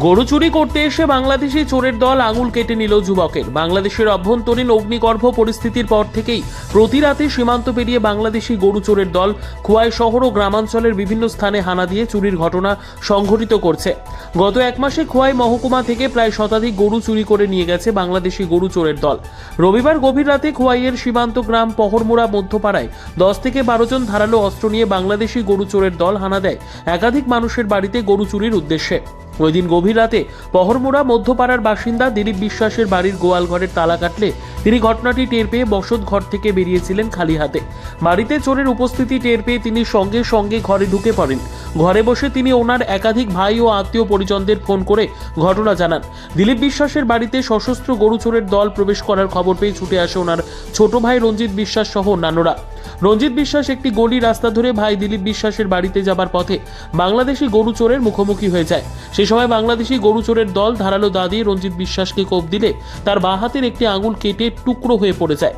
গরু চুরি করতে এসে বাংলাদেশি চোরের দল আঙুল কেটে নিল যুবকের। বাংলাদেশের অভ্যন্তরীণ অগ্নিগর্ভ পরিস্থিতির পর থেকেই প্রতি রাতে সীমান্ত পেরিয়ে বাংলাদেশি গরু চোরের দল খোয়াই শহর ও গ্রামাঞ্চলের বিভিন্ন স্থানে হানা দিয়ে চুরির ঘটনা সংঘটিত করছে। গত এক মাসে খোয়াই মহকুমা থেকে প্রায় শতাধিক গরু চুরি করে নিয়ে গেছে বাংলাদেশি গরু চোরের দল। রবিবার গভীর রাতে খোয়াইয়ের সীমান্ত গ্রাম পহরমুড়া মধ্যপাড়ায় দশ থেকে বারো জন ধারালো অস্ত্র নিয়ে বাংলাদেশি গরু চোরের দল হানা দেয়। একাধিক মানুষের বাড়িতে গরু চুরির উদ্দেশ্যে। ওই দিন গভীর রাতে পহরমোড়া মধ্যপাড়ার বাসিন্দা দিলীপ বিশ্বাসের বাড়ির গোয়াল ঘরের তালা কাটলে তিনি ঘটনাটি টের পেয়ে বসত ঘর থেকে বেরিয়েছিলেন খালি হাতে। বাড়িতে চোরের উপস্থিতি টের পেয়ে তিনি সঙ্গে সঙ্গে ঘরে ঢুকে পড়েন। ঘরে বসে তিনি ওনার একাধিক ভাই ও আত্মীয় পরিজনদের ফোন করে ঘটনা জানান। দিলীপ বিশ্বাসের বাড়িতে সশস্ত্র গরু চোরের দল প্রবেশ করার খবর পেয়ে ছুটে আসে ওনার ছোট ভাই রঞ্জিত বিশ্বাস সহ অন্যান্যরা। রঞ্জিত বিশ্বাস একটি গলি রাস্তা ধরে ভাই দিলীপ বিশ্বাসের বাড়িতে যাবার পথে বাংলাদেশি গরু চোরের মুখোমুখি হয়ে যায়। সে সময় বাংলাদেশি গরু চোরের দল ধারালো দা দিয়ে রঞ্জিত বিশ্বাসকে কোপ দিলে তার বাঁ হাতের একটি আঙুল কেটে টুকরো হয়ে পড়ে যায়।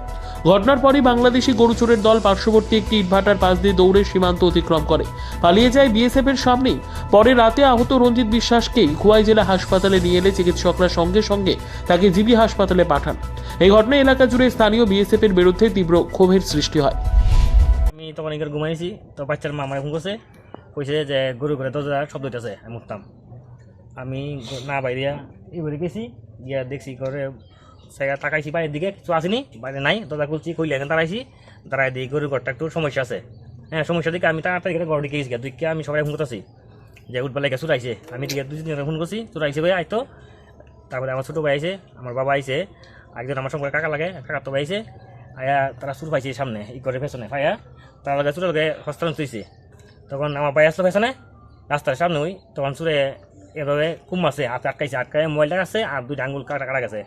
ঘটনার পরই বাংলাদেশি গরু চোরের দল পার্শ্ববর্তী একটি ইটভাটার পাশ দিয়ে দৌড়ে সীমান্ত অতিক্রম করে। পালিয়ে যায় বিএসএফ এর সামনেই। পরে রাতে আহত রঞ্জিত বিশ্বাসকেই খোয়াই জেলা হাসপাতালে নিয়ে এলে চিকিৎসকরা সঙ্গে সঙ্গে তাকে জিবি হাসপাতালে পাঠান। এই ঘটনায় এলাকা জুড়ে স্থানীয় বিএসএফ এর বিরুদ্ধে তীব্র ক্ষোভের সৃষ্টি হয়। আমি তখন এখানে ঘুমাইছি, তো বাচ্চার মা আমার ফোন করছে, কইছে যে গরু করে দরজা শব্দ হইতেছে আমি উঠতাম। আমি না বাইরিয়া এবারে গেছি, গিয়া দেখছি করে সেগা তাকাইছি বাইরের দিকে, কিছু আসেনি, বাইরে নাই, দরজা খুলছি খুললে এখানে দাঁড়াইছি দাঁড়াই দিই গরুর ঘরটা একটু সমস্যা আছে। হ্যাঁ সমস্যা দিকে আমি তাড়াতাড়ি করে ঘর দিকে গেছি আমি সবাই ফোন করতেছি, যে উঠবেলা গিয়ে চুরাইছে। আমি দিকে দুই তিনজনে ফোন করছি, চুরাইছে ভাই আইতো। তারপরে আমার ছোটো ভাই আইছে, আমার বাবা আইছে একজন আমার সঙ্গে কাকা লাগে কাকা তো ভাই আইছে। আয়া তারা সুর পাইছে সামনে, ই করে পেছনে। পাইয়া তার লগে চুরের লগে তুইছে তখন আমার ভাই আসলো পেছনে, রাস্তার সামনে ওই, তখন সুরে এভাবে কুম আছে, হাতে আটকাইছে আটকায় মোবাইলটা আছে আর দুইটা আঙ্গুল কাটা কাটা গেছে।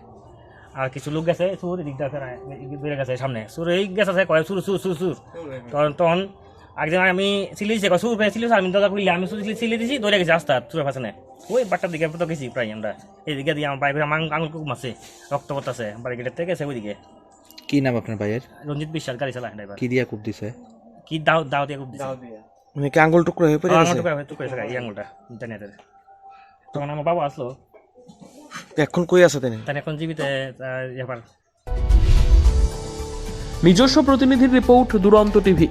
আর কিছু লোক গেছে সুর দিয়ে বেড়ে গেছে সামনে। সুর এই গেছে, আছে, কয় সুর সুর সুর সুর তখন তখন একজন আমি সিলে দিছে সুর পেয়ে সিলে আমি দাদা কইলে আমি সুর সিলে দিছি, দৌড়ে গেছি রাস্তা সুরের পেছনে। ওই বাট্টার দিকে তো গেছি প্রায় আমরা। এইদিকে দিয়ে আমার বাইরে আমার আঙুল কুকুম আছে, রক্ত আছে বাড়ি গেটের থেকে গেছে ওইদিকে। কি নাম আপনার ভাইয়ের? রঞ্জিত বিশ্বাস গাড়ি চালায় ড্রাইভার কি দিয়া কুপ দিছে? কি দাও দাও দিয়ে কুপ দিছে? মানে কি আঙ্গুল টুকরো হয়ে পড়ে গেছে? হয়ে করে টুকরে আঙ্গুলটা আঙুলটা ইন্টারনেটের তখন আমার বাবা আসলো। এখন কই আছে তেনে? তেনে এখন জীবিত এবার। নিজস্ব প্রতিনিধির রিপোর্ট দুরন্ত টিভি।